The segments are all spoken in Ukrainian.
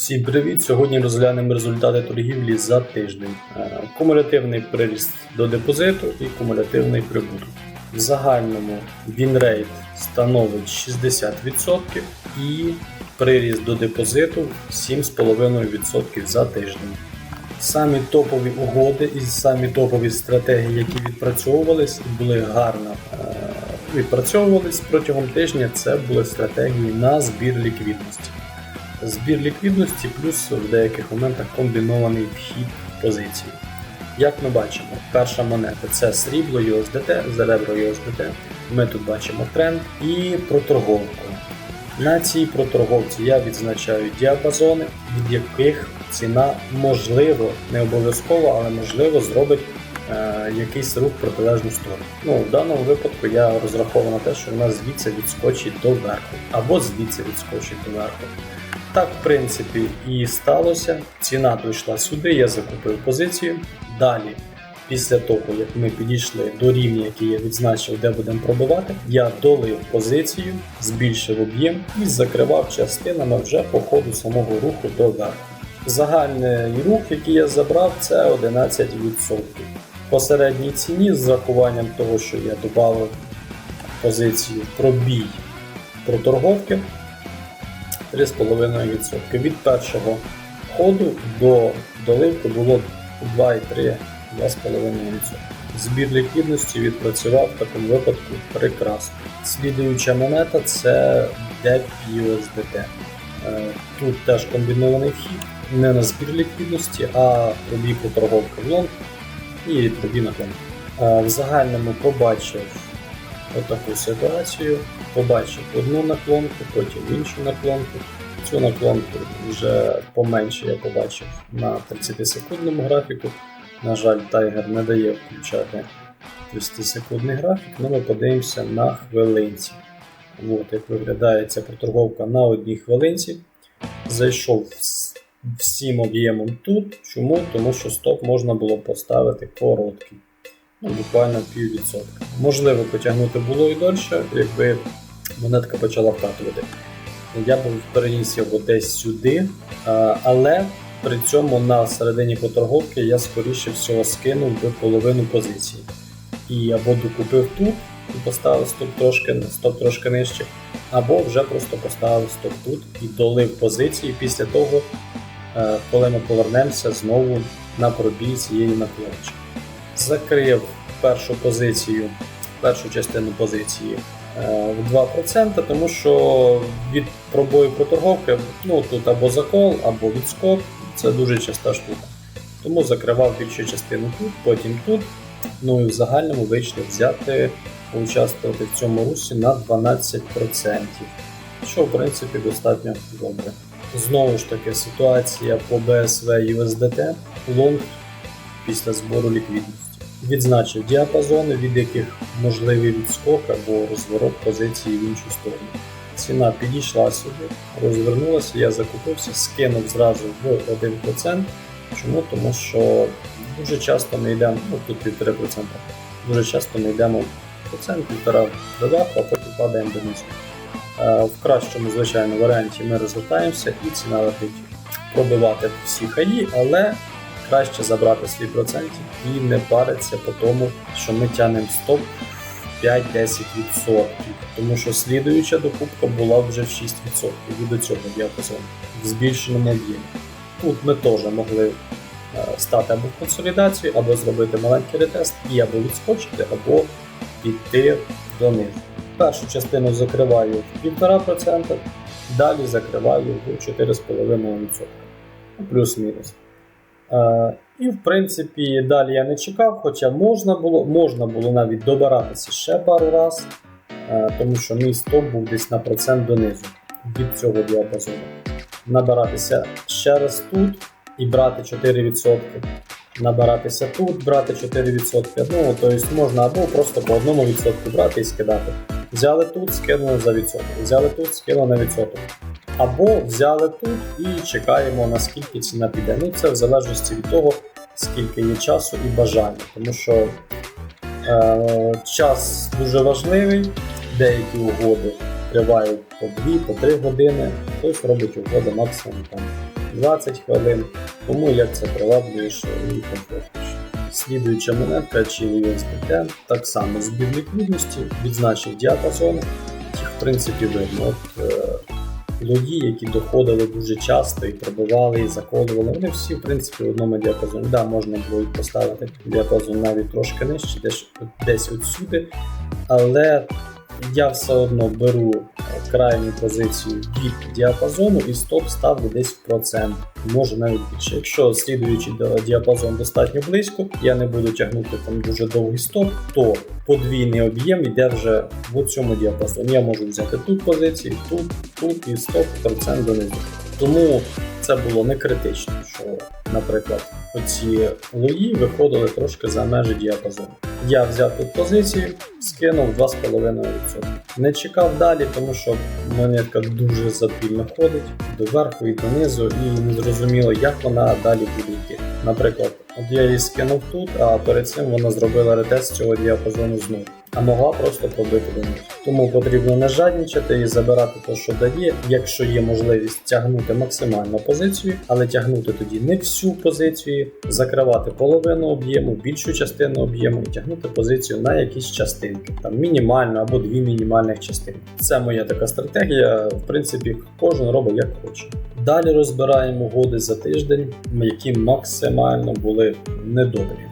Всім привіт! Сьогодні розглянемо результати торгівлі за тиждень. Е, Кумулятивний приріст до депозиту і кумулятивний прибуток. В загальному вінрейт становить 60% і приріст до депозиту 7,5% за тиждень. Самі топові угоди і самі топові стратегії, які відпрацьовувались, були гарно е, відпрацьовувались протягом тижня. Це були стратегії на збір ліквідності. Збір ліквідності плюс в деяких моментах комбінований вхід позиції. Як ми бачимо, перша монета це срібло USDT, заребро USDT. Ми тут бачимо тренд і проторговку. На цій проторговці я відзначаю діапазони, від яких ціна можливо, не обов'язково, але можливо зробить е, якийсь рух в протилежну сторону. Ну, в даному випадку я розраховую на те, що вона звідси відскочить до верху, або звідси відскочить до верху. Так, в принципі, і сталося. Ціна дійшла сюди, я закупив позицію. Далі, після того, як ми підійшли до рівня, який я відзначив, де будемо пробивати, я долив позицію, збільшив об'єм і закривав частинами вже по ходу самого руху до верху. Загальний рух, який я забрав, це 11%. По середній ціні з рахуванням того, що я додав позицію пробій проторговки, 3,5%. Від першого ходу до доливки було 2,3-2,5%. Збір ліквідності відпрацював в такому випадку прекрасно. Слідуюча монета це DEP USDT. Е, Тут теж комбінований вхід, не на збір ліквідності, а пробій проторговки в лонг і пробій на лонг. Е, В загальному побачив отаку ситуацію. Побачив одну наклонку, потім іншу наклонку. Цю наклонку вже поменше я побачив на 30-секундному графіку. На жаль, тайгер не дає включати 30-секундний графік, але ми подивимося на хвилинці. От, як виглядає ця проторговка на одній хвилинці. Зайшов всім об'ємом тут. Чому? Тому що стоп можна було поставити короткий буквально піввідсотка. Можливо, потягнути було і дольше, якби монетка почала вкатувати. Я б переніс його десь сюди, але при цьому на середині поторговки я скоріше всього скинув би половину позиції. І або докупив тут і поставив стоп трошки, стоп трошки нижче, або вже просто поставив стоп тут і долив позиції після того, е, коли ми повернемося знову на пробій цієї наклоночки закрив першу позицію, першу частину позиції е, в 2%, тому що від пробою проторговки ну, тут або закол, або відскок це дуже часта штука. Тому закривав більшу частину тут, потім тут. Ну і в загальному вийшли взяти, поучаствувати в цьому русі на 12%, що в принципі достатньо добре. Знову ж таки, ситуація по BSV USDT лонг після збору ліквідності. Відзначив діапазони, від яких можливий відскок або розворот позиції в іншу сторону. Ціна підійшла сюди, розвернулася, я закупився, скинув зразу в 1%. Чому? Тому що дуже часто ми йдемо, ну тут 1,5%, дуже часто ми йдемо процент, півтора доверху, а потім падаємо донизу. Е, В кращому, звичайно, варіанті ми розвертаємося і ціна летить пробивати всі хаї, але краще забрати свій процентів і не паритися по тому, що ми тянемо стоп 5-10%. Тому що слідуюча докупка була вже в 6% від цього діапазону в збільшеному об'ємі. Тут ми теж могли е, стати або в консолідацію, або зробити маленький ретест і або відскочити, або піти донизу. Першу частину закриваю в 1,5%, далі закриваю в 4,5%. Ну, Плюс-мінус. Е, і в принципі далі я не чекав, хоча можна було, можна було навіть добиратися ще пару раз, е, тому що мій стоп був десь на процент донизу від цього діапазону. Набиратися ще раз тут і брати 4%. Набиратися тут, брати 4%. Ну, тобто можна або просто по одному відсотку брати і скидати. Взяли тут, скинули за відсоток. Взяли тут, скинули на відсоток. Або взяли тут і чекаємо, наскільки ціна піде. Ну, це в залежності від того, скільки є часу і бажання. Тому що е, час дуже важливий, деякі угоди тривають по 2, по 3 години, хтось робить угоди максимум там 20 хвилин, тому як це привабливіше і комфортніше. Слідуюча монетка чи USDT, так само збір ліквідності, відзначив діапазон, їх в принципі видно. От, лоді, які доходили дуже часто і пробивали, і заколювали, вони всі в принципі в одному діапазоні. Да, можна було і поставити діапазон навіть трошки нижче, десь, десь отсюди, але я все одно беру крайню позицію від діапазону і стоп ставлю десь в процент, може навіть більше. Якщо слідуючи діапазон достатньо близько, я не буду тягнути там дуже довгий стоп, то подвійний об'єм йде вже в цьому діапазоні. Я можу взяти тут позиції, тут, тут і стоп процент донизу. Тому це було не критично, що, наприклад, оці лої виходили трошки за межі діапазону. Я взяв тут позицію, скинув 2,5%. Не чекав далі, тому що монетка дуже запільно ходить доверху і донизу, і не зрозуміло, як вона далі буде йти. Наприклад, от я її скинув тут, а перед цим вона зробила ретест цього діапазону знову. А могла просто пробити донизу. Тому потрібно не жаднічати і забирати те, що дає, якщо є можливість тягнути максимально позицію, але тягнути тоді не всю позицію, закривати половину об'єму, більшу частину об'єму і тягнути позицію на якісь частинки, там мінімально або дві мінімальних частинки. Це моя така стратегія. В принципі, кожен робить як хоче. Далі розбираємо угоди за тиждень, які максимально були недобрі.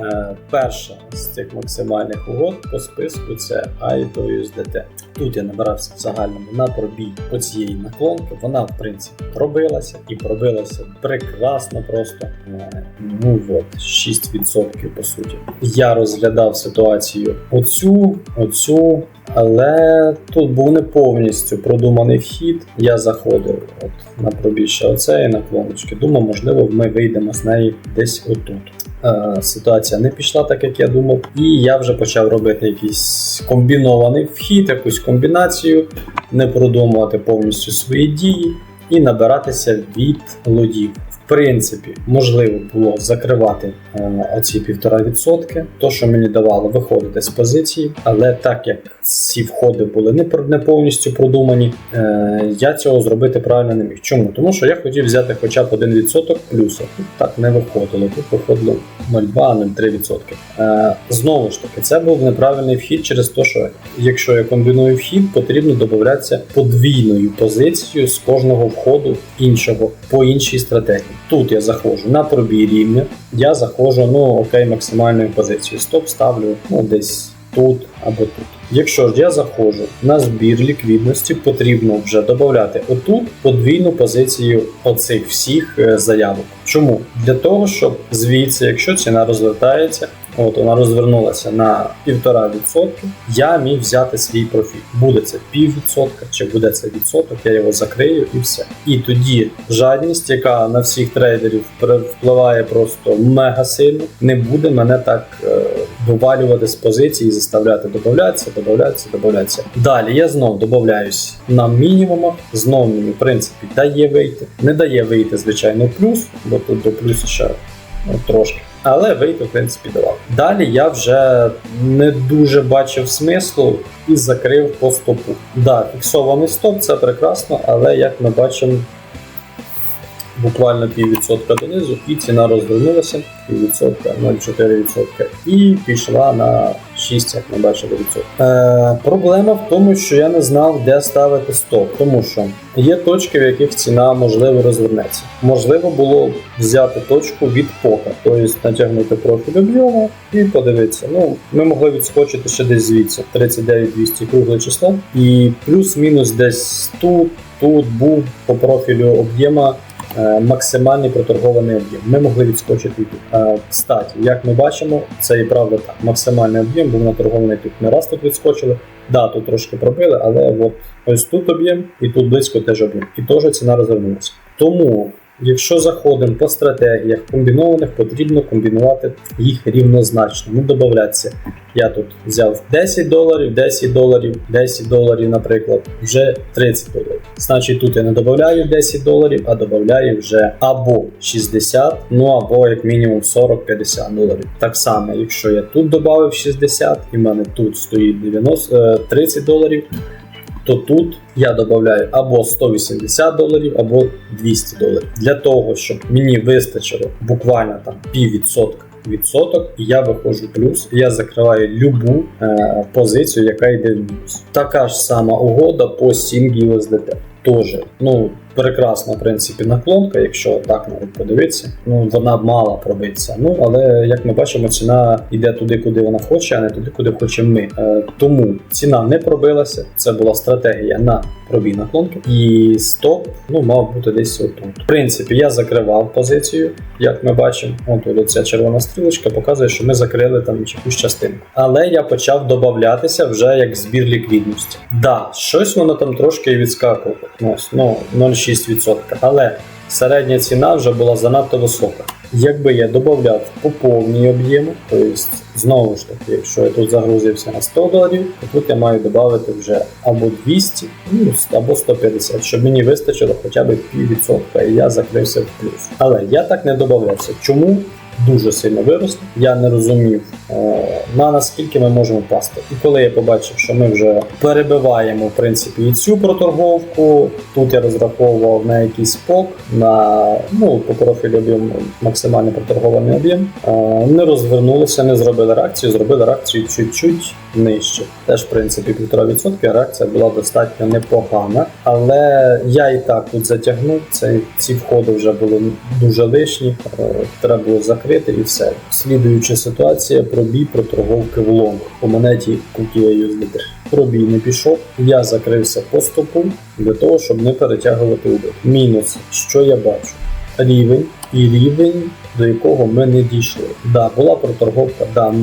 Е, Перша з цих максимальних угод по списку це AIDO USDT. Тут я набирався в загальному на пробій оцієї наклонки. Вона, в принципі, пробилася і пробилася прекрасно просто. Е, Ну от, 6% по суті. Я розглядав ситуацію оцю, оцю, але тут був не повністю продуманий вхід. Я заходив от на пробіжче оцеї наклоночки. Думав, можливо, ми вийдемо з неї десь отут. Е, Ситуація не пішла так, як я думав, і я вже почав робити якийсь комбінований вхід, якусь комбінацію, не продумувати повністю свої дії і набиратися від лодів. В принципі, можливо було закривати е, оці 1,5%, то що мені давало виходити з позиції, але так як ці входи були не, повністю продумані, е, я цього зробити правильно не міг. Чому? Тому що я хотів взяти хоча б 1% плюса. Тут так не виходило, тут виходило 0,2-0,3%. Е, знову ж таки, це був неправильний вхід через те, що якщо я комбіную вхід, потрібно додатися подвійною позицією з кожного входу іншого по іншій стратегії. Тут я заходжу на пробій рівня, я заходжу, ну окей, максимальною позицією. Стоп ставлю ну, десь тут або тут. Якщо ж я заходжу на збір ліквідності, потрібно вже додати отут подвійну позицію оцих всіх е, заявок. Чому? Для того, щоб звідси, якщо ціна розвертається, от вона розвернулася на 1,5%, я міг взяти свій профіль. Буде це піввідсотка, чи буде це відсоток, я його закрию і все. І тоді жадність, яка на всіх трейдерів впливає просто мега сильно, не буде мене так е, вивалювати з позиції і заставляти додатися, додатися, додатися. Далі я знов додаюсь на мінімумах, знов мені в принципі дає вийти. Не дає вийти, звичайно, плюс, бо тут до плюсу ще ну, трошки. Але вийти, в принципі, давав. Далі я вже не дуже бачив смислу і закрив по стопу. Да, фіксований стоп, це прекрасно, але як ми бачимо, буквально піввідсотка донизу, і ціна розвернулася піввідсотка, 0,4% і пішла на 6, як ми бачили, відсотків. Е, проблема в тому, що я не знав, де ставити стоп, тому що є точки, в яких ціна можливо розвернеться. Можливо було взяти точку від пока, тобто натягнути профіль об'єму і подивитися. Ну, ми могли відскочити ще десь звідси 39-200 кругле число, і плюс-мінус десь тут, тут був по профілю об'єма максимальний проторгований об'єм. Ми могли відскочити тут. Е, Кстати, як ми бачимо, це і правда так. Максимальний об'єм був наторгований тут. Не раз тут відскочили. Да, тут трошки пробили, але от ось тут об'єм і тут близько теж об'єм. І теж ціна розвернулася. Тому. Якщо заходимо по стратегіях комбінованих, потрібно комбінувати їх рівнозначно, не додатися. Я тут взяв 10 доларів, 10 доларів, 10 доларів, наприклад, вже 30 доларів. Значить, тут я не додаю 10 доларів, а додаю вже або 60, ну або як мінімум 40-50 доларів. Так само, якщо я тут додав 60, і в мене тут стоїть 90, е, 30 доларів, то тут я додаю або 180 доларів, або 200 доларів. Для того, щоб мені вистачило буквально там піввідсотка відсоток, я виходжу плюс, я закриваю любу е, позицію, яка йде в мінус. Така ж сама угода по 7 USDT. Тоже, ну, прекрасна, в принципі, наклонка, якщо так навіть подивитися. Ну, вона мала пробитися. Ну, але як ми бачимо, ціна йде туди, куди вона хоче, а не туди, куди хочемо ми. Е, тому ціна не пробилася. Це була стратегія на пробій наклонки. І стоп, ну, мав бути десь отут. В принципі, я закривав позицію, як ми бачимо. От ця червона стрілочка показує, що ми закрили там якусь частинку. Але я почав додатися вже як збір ліквідності. Да, щось воно там трошки і. Ось, ну, 0,6%. Але середня ціна вже була занадто висока. Якби я додав по повній об'єму, тобто знову ж таки, якщо я тут загрузився на 100 доларів, то тут я маю додати вже або 200, ну, або 150, щоб мені вистачило хоча б піввідсотка, і я закрився в плюс. Але я так не додавався. Чому? Дуже сильно виросли. Я не розумів, е, на наскільки ми можемо впасти. І коли я побачив, що ми вже перебиваємо в принципі і цю проторговку, тут я розраховував на якийсь пок, на ну по профілю об'єм максимально проторгований об'єм. Е, Не розвернулися, не зробили реакцію, зробили реакцію чуть-чуть нижче. Теж в принципі 1,5%, реакція була достатньо непогана. Але я і так тут затягнув. Це ці входи вже були дуже лишні. е, Треба було закрити і все. Слідуюча ситуація пробій проторговки в лонг по монеті Cookie USDT. Пробій не пішов. Я закрився по стопу для того, щоб не перетягувати убит. Мінус, що я бачу? Рівень і рівень, до якого ми не дійшли. Да, була проторговка, да,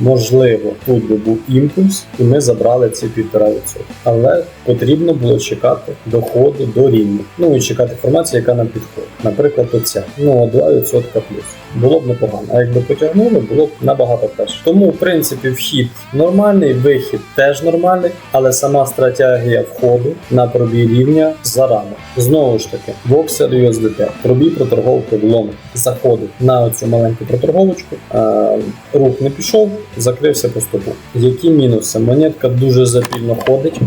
можливо, тут би був імпульс, і ми забрали ці 1,5%. Але потрібно було чекати доходу до рівня. Ну і чекати інформацію, яка нам підходить. Наприклад, оця. Ну, 2% плюс. Було б непогано. А якби потягнули, було б набагато краще. Тому, в принципі, вхід нормальний, вихід теж нормальний, але сама стратегія входу на пробій рівня зарано. Знову ж таки, Voxel USDT, пробій проторговки в лонг. Заходив на цю маленьку проторговочку, рух не пішов, закрився по стопу. Які мінуси? Монетка дуже запільно ходить,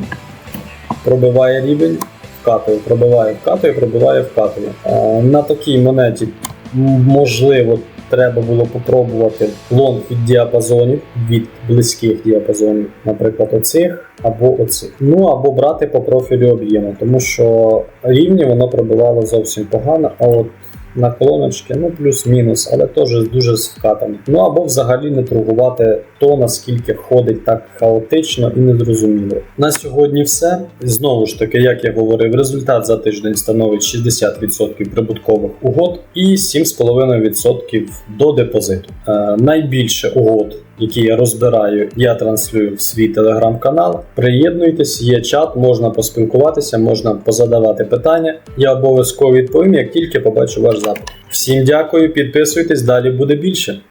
пробиває рівень, вкатує, пробиває, вкатує, пробиває, вкатує. На такій монеті можливо. Треба було попробувати лонг від діапазонів, від близьких діапазонів, наприклад, оцих або оцих. Ну або брати по профілю об'єму, тому що рівні воно пробивало зовсім погано, а от наклоночки, ну плюс-мінус, але теж дуже скатані. Ну або взагалі не торгувати то, наскільки ходить так хаотично і незрозуміло. На сьогодні все. Знову ж таки, як я говорив, результат за тиждень становить 60% прибуткових угод і 7,5% до депозиту. Е, найбільше угод. Які я розбираю, я транслюю в свій телеграм-канал. Приєднуйтесь, є чат, можна поспілкуватися, можна позадавати питання. Я обов'язково відповім, як тільки побачу ваш запит. Всім дякую, підписуйтесь, далі буде більше.